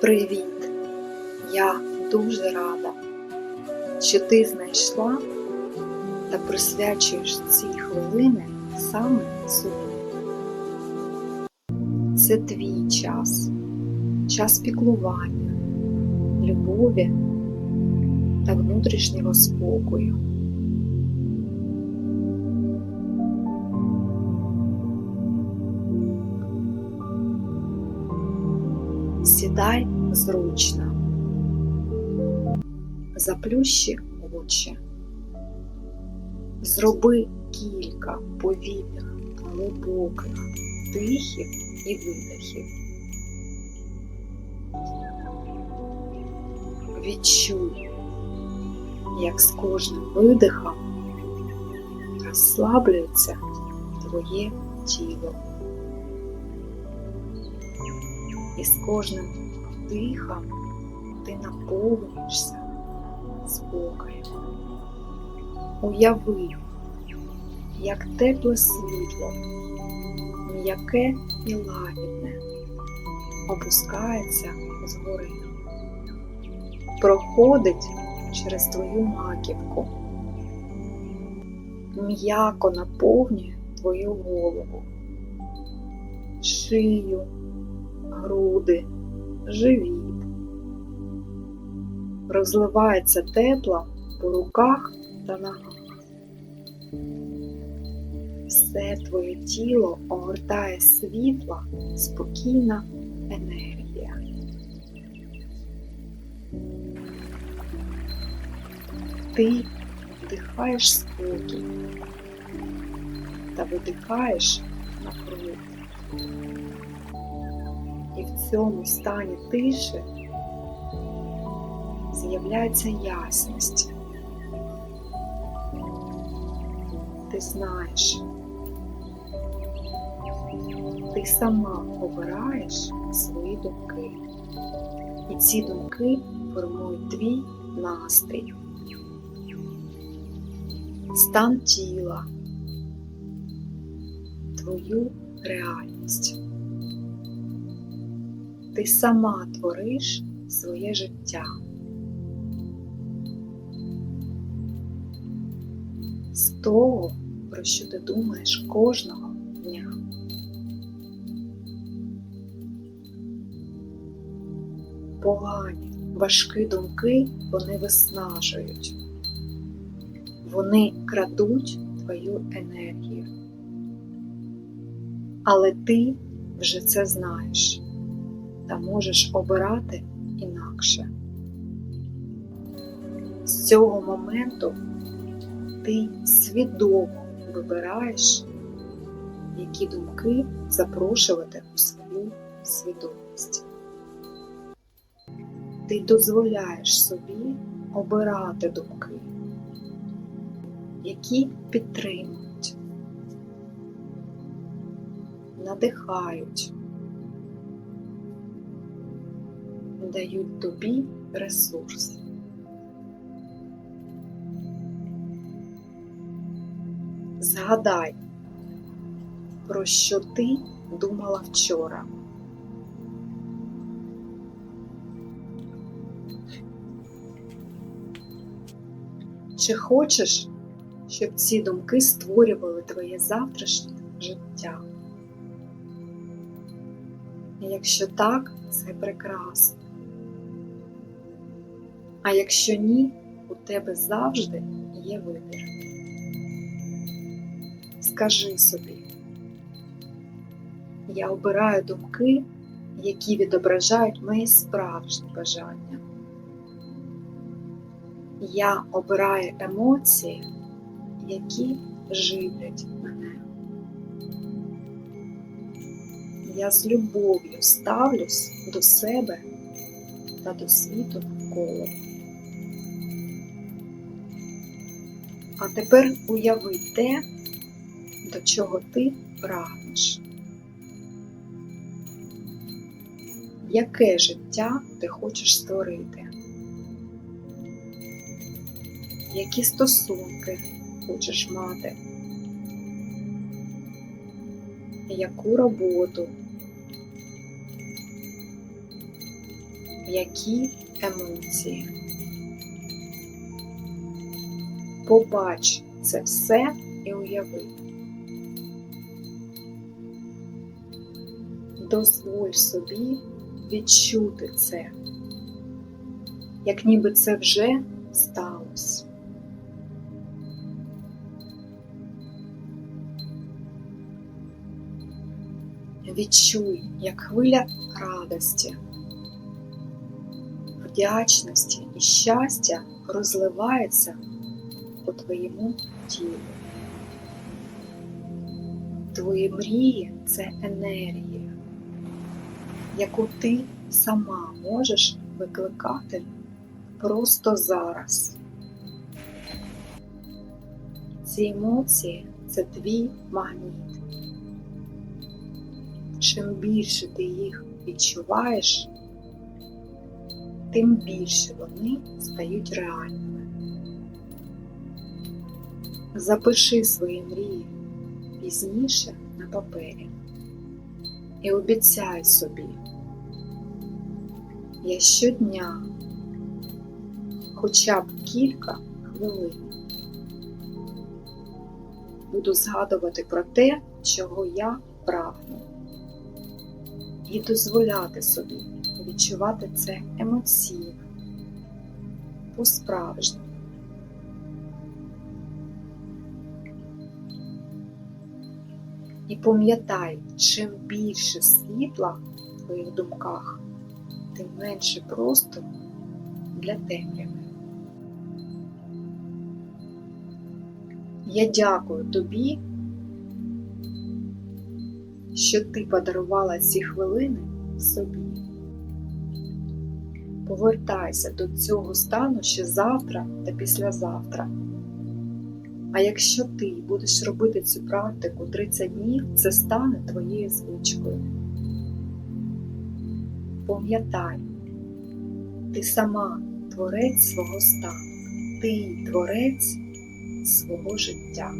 Привіт! Я дуже рада, що ти знайшла та присвячуєш ці хвилини саме собі. Це твій час, час піклування, любові та внутрішнього спокою. Сідай зручно, заплющи очі, зроби кілька повільних, глибоких вдихів і видихів. Відчуй, як з кожним видихом розслаблюється твоє тіло. І з кожним вдихом ти наповнюєшся спокоєм. Уяви, як тепле світло, м'яке і лагідне опускається згори, проходить через твою маківку, м'яко наповнює твою голову, шию груди, живіт. Розливається тепло по руках та ногах. Все твоє тіло огортає світла, спокійна енергія. Ти вдихаєш спокій та видихаєш напругу. І в цьому стані тиші з'являється ясність. Ти знаєш, ти сама обираєш свої думки, і ці думки формують твій настрій, стан тіла, твою реальність. Ти сама твориш своє життя. З того, про що ти думаєш кожного дня. Погані, важкі думки вони виснажують. Вони крадуть твою енергію. Але ти вже це знаєш та можеш обирати інакше. З цього моменту ти свідомо вибираєш, які думки запрошувати у свою свідомість. Ти дозволяєш собі обирати думки, які підтримують, надихають. Дають тобі ресурс. Згадай, про що ти думала вчора. Чи хочеш, щоб ці думки створювали твоє завтрашнє життя? І якщо так, це прекрасно. А якщо ні, у тебе завжди є вибір. Скажи собі, я обираю думки, які відображають мої справжні бажання. Я обираю емоції, які живлять мене. Я з любов'ю ставлюсь до себе та до світу навколо. А тепер уяви те, до чого ти прагнеш. Яке життя ти хочеш створити? Які стосунки хочеш мати? Яку роботу? які емоції. Побач це все і уяви. Дозволь собі відчути це, як ніби це вже сталося. Відчуй, як хвиля радості, вдячності і щастя розливається по твоєму тілу. Твої мрії це енергія, яку ти сама можеш викликати просто зараз. Ці емоції це твій магніт. Чим більше ти їх відчуваєш, тим більше вони стають реальними. Запиши свої мрії пізніше на папері і обіцяй собі, я щодня хоча б кілька хвилин буду згадувати про те, чого я прагну, і дозволяти собі відчувати це емоційно, по-справжньому. І пам'ятай, чим більше світла в твоїх думках, тим менше простору для темряви. Я дякую тобі, що ти подарувала ці хвилини собі. Повертайся до цього стану ще завтра та післязавтра. А якщо ти будеш робити цю практику 30 днів, це стане твоєю звичкою. Пам'ятай, ти сама творець свого стану, ти творець свого життя.